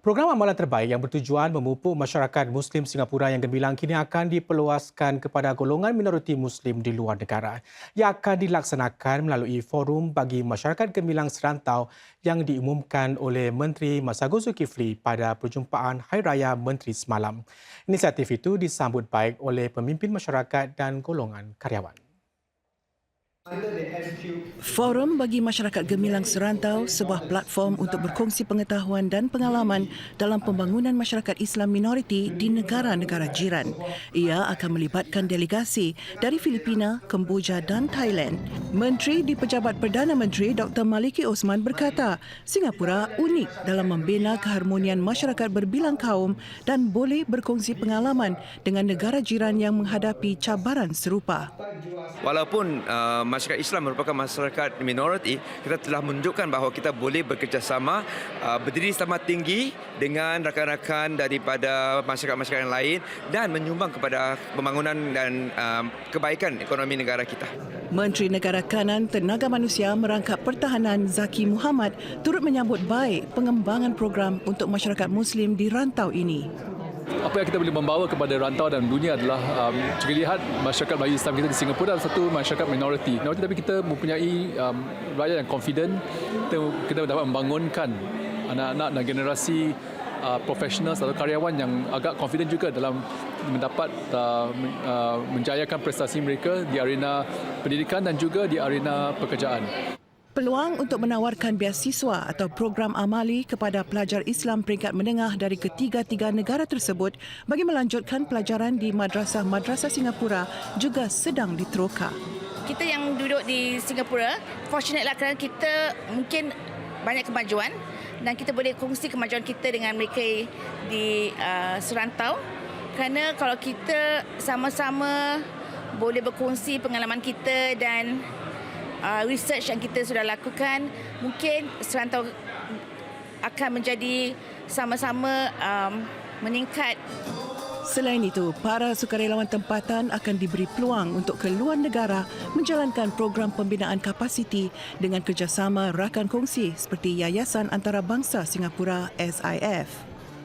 Program amalan terbaik yang bertujuan memupuk masyarakat Muslim Singapura yang gemilang kini akan diperluaskan kepada golongan minoriti Muslim di luar negara. Ia akan dilaksanakan melalui forum bagi masyarakat gemilang serantau yang diumumkan oleh Menteri Masago Zulkifli pada perjumpaan Hari Raya Menteri semalam. Inisiatif itu disambut baik oleh pemimpin masyarakat dan golongan karyawan. Forum bagi Masyarakat Gemilang Serantau, sebuah platform untuk berkongsi pengetahuan dan pengalaman dalam pembangunan masyarakat Islam minoriti di negara-negara jiran. Ia akan melibatkan delegasi dari Filipina, Kemboja dan Thailand. Menteri di Pejabat Perdana Menteri Dr. Maliki Osman berkata, Singapura unik dalam membina keharmonian masyarakat berbilang kaum dan boleh berkongsi pengalaman dengan negara jiran yang menghadapi cabaran serupa. Walaupun uh, masyarakat Islam merupakan masyarakat minoriti, kita telah menunjukkan bahawa kita boleh bekerjasama, uh, berdiri sama tinggi dengan rakan-rakan daripada masyarakat-masyarakat yang lain dan menyumbang kepada pembangunan dan uh, kebaikan ekonomi negara kita. Menteri Negara Kanan Tenaga Manusia Merangkap Pertahanan Zaki Muhammad turut menyambut baik pengembangan program untuk masyarakat Muslim di rantau ini. Apa yang kita boleh membawa kepada rantau dan dunia adalah um, jika lihat masyarakat Melayu Islam kita di Singapura adalah satu masyarakat minoriti. Minoriti tapi kita mempunyai um, rakyat yang confident, kita, kita dapat membangunkan anak-anak dan generasi uh, profesional atau karyawan yang agak confident juga dalam mendapat uh, uh, menjayakan prestasi mereka di arena pendidikan dan juga di arena pekerjaan. Peluang untuk menawarkan beasiswa atau program amali kepada pelajar Islam peringkat menengah dari ketiga-tiga negara tersebut bagi melanjutkan pelajaran di madrasah-madrasah Singapura juga sedang diteroka. kita yang duduk di Singapura fortunate lah kerana kita mungkin banyak kemajuan dan kita boleh kongsi kemajuan kita dengan mereka di uh, serantau kerana kalau kita sama-sama boleh berkongsi pengalaman kita dan uh, research yang kita sudah lakukan mungkin serantau akan menjadi sama-sama um, meningkat Selain itu, para sukarelawan tempatan akan diberi peluang untuk ke luar negara menjalankan program pembinaan kapasiti dengan kerjasama rakan kongsi seperti Yayasan Antarabangsa Singapura SIF.